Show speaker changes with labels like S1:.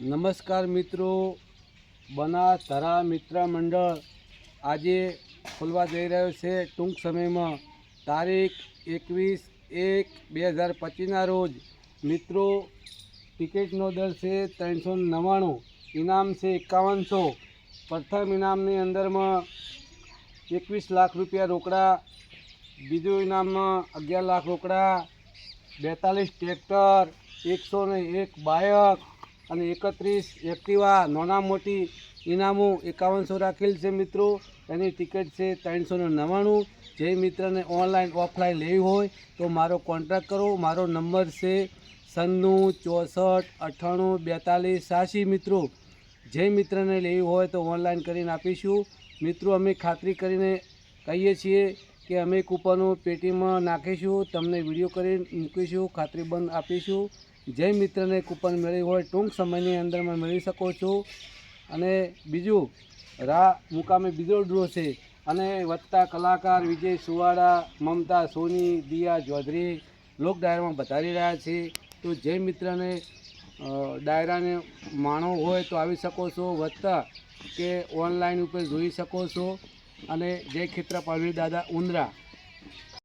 S1: નમસ્કાર મિત્રો. બના ધરા મિત્ર મંડળ આજે ખોલવા જઈ રહ્યો છે ટૂંક સમયમાં. તારીખ એકવીસ એક બે હજાર પચીસના રોજ. મિત્રો, ટિકિટનો દર છે ત્રણસો નવ્વાણું. ઇનામ છે એકાવનસો. પ્રથમ ઇનામની અંદરમાં એકવીસ લાખ રૂપિયા રોકડા. બીજું ઇનામમાં અગિયાર લાખ રોકડા. બેતાલીસ ટ્રેક્ટર, એકસો ને એક બાયક. અને એકત્રીસ એક્ટિવા નાના મોટી ઇનામો એકાવનસો રાખેલ છે મિત્રો. એની ટિકિટ છે ત્રણસો ને નવ્વાણું. જે મિત્રને ઓનલાઈન ઓફલાઈન લેવી હોય તો મારો કોન્ટેક્ટ કરો. મારો નંબર છે સન્નું ચોસઠ અઠ્ઠાણું બેતાલીસ સાસી મિત્રો. જે મિત્રને લેવી હોય તો ઓનલાઈન કરીને આપીશું. મિત્રો, અમે ખાતરી કરીને કહીએ છીએ કે અમે કૂપનો પેટીમાં નાખીશું, તમને વીડિયો કરી મૂકીશું ખાતરીબંધ આપીશું. જે મિત્રને કૂપન મેળવી હોય ટૂંક સમયની અંદરમાં મેળવી શકો છો. અને બીજું, રા મુકામે બીજો ડ્રો છે. અને વધતા કલાકાર વિજય સુવાડા, મમતા, સોની, દિયા ચૌધરી લોક ડાયરામાં બતાવી રહ્યા છે. તો જે મિત્રને ડાયરાને માણો હોય તો આવી શકો છો. વધતા કે ઓનલાઈન ઉપર જોઈ શકો છો. અને જય ખેત્રપાલ દાદા ઉંદરા.